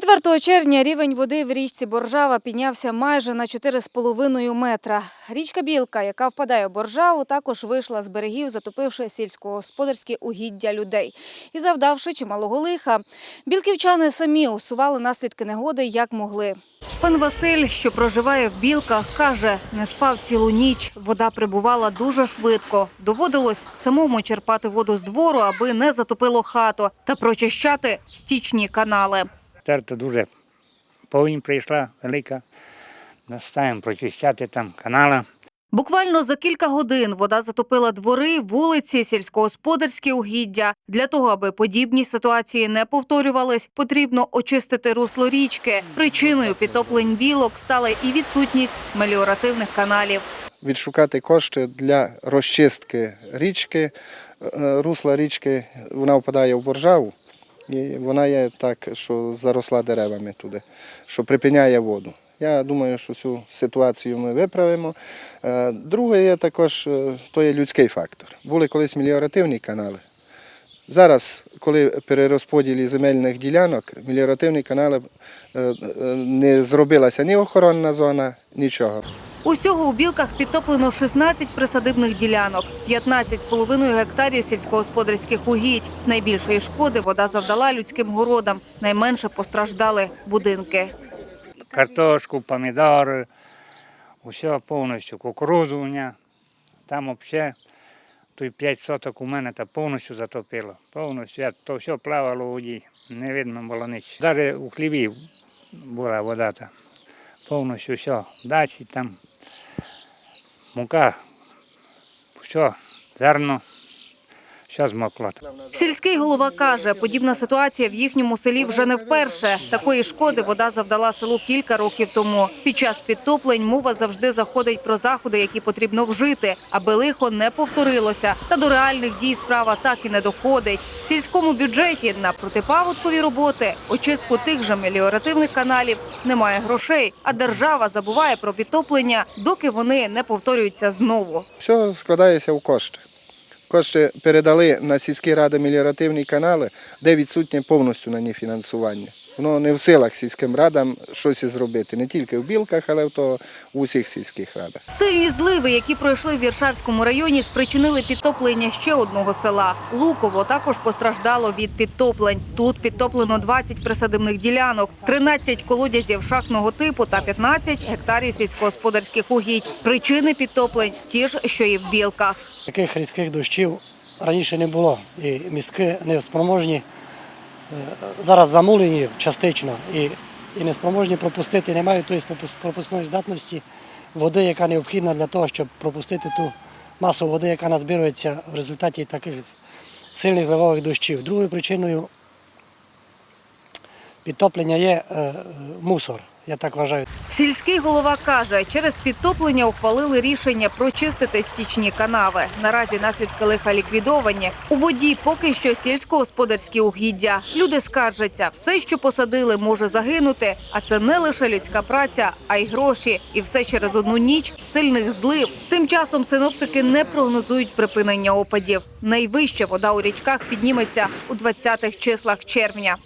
4 червня рівень води в річці Боржава піднявся майже на 4,5 метра. Річка Білка, яка впадає у Боржаву, також вийшла з берегів, затопивши сільськогосподарські угіддя людей і завдавши чималого лиха. Білківчани самі усували наслідки негоди як могли. Пан Василь, що проживає в Білках, каже, не спав цілу ніч. Вода прибувала дуже швидко. Доводилось самому черпати воду з двору, аби не затопило хату та прочищати стічні канали. Терто дуже повінь прийшла велика. Настаємо прочищати там канала. Буквально за кілька годин вода затопила двори, вулиці, сільськогосподарські угіддя. Для того, аби подібні ситуації не повторювались, потрібно очистити русло річки. Причиною підтоплень білок стала і відсутність меліоративних каналів. відшукати кошти для розчистки річки. Е, Русла річки вона впадає в боржаву, і вона є так, що заросла деревами туди, що припиняє воду. Я думаю, що цю ситуацію ми виправимо. Е, Друге є також е, то є людський фактор. Були колись меліоративні канали. Зараз, коли при розподілі земельних ділянок, меліоративні канали е, не зробилася ні охоронна зона, нічого. Усього у білках підтоплено 16 присадибних ділянок, 15,5 гектарів сільськогосподарських угідь. Найбільшої шкоди вода завдала людським городам. Найменше постраждали будинки. Картошку, помідори, усе повністю, кукурудзу у мене. Там взагалі той 5 соток у мене та повністю затопило. Повністю, я, то все плавало у воді, не видно було нічого. Навіть у хліві була вода повністю все. Дачі там, мука, що, зерно. Сільський голова каже, подібна ситуація в їхньому селі вже не вперше. Такої шкоди вода завдала селу кілька років тому. Під час підтоплень мова завжди заходить про заходи, які потрібно вжити, аби лихо не повторилося. Та до реальних дій справа так і не доходить. В сільському бюджеті на протипаводкові роботи, очистку тих же меліоративних каналів немає грошей, а держава забуває про підтоплення, доки вони не повторюються знову. Все складається в кошти. Кошти передали на сільські ради меліоративні канали, де відсутнє повністю на ні фінансування. Воно не в силах сільським радам щось і зробити, не тільки в білках, але в то в усіх сільських радах. Сильні зливи, які пройшли в Віршавському районі, спричинили підтоплення ще одного села. Луково також постраждало від підтоплень. Тут підтоплено 20 присадибних ділянок, 13 колодязів шахтного типу та 15 гектарів сільськогосподарських угідь. Причини підтоплень ті ж, що і в білках. Таких різких дощів раніше не було. І містки неспроможні, е, зараз замулені частично і, і неспроможні пропустити, не мають тої пропускної здатності води, яка необхідна для того, щоб пропустити ту масу води, яка назбирується в результаті таких сильних зливових дощів. Другою причиною підтоплення є е, мусор, я так вважаю. Сільський голова каже, через підтоплення ухвалили рішення прочистити стічні канави. Наразі наслідки лиха ліквідовані. У воді поки що сільськогосподарські угіддя. Люди скаржаться, все, що посадили, може загинути. А це не лише людська праця, а й гроші. І все через одну ніч сильних злив. Тим часом синоптики не прогнозують припинення опадів. Найвища вода у річках підніметься у 20-х числах червня.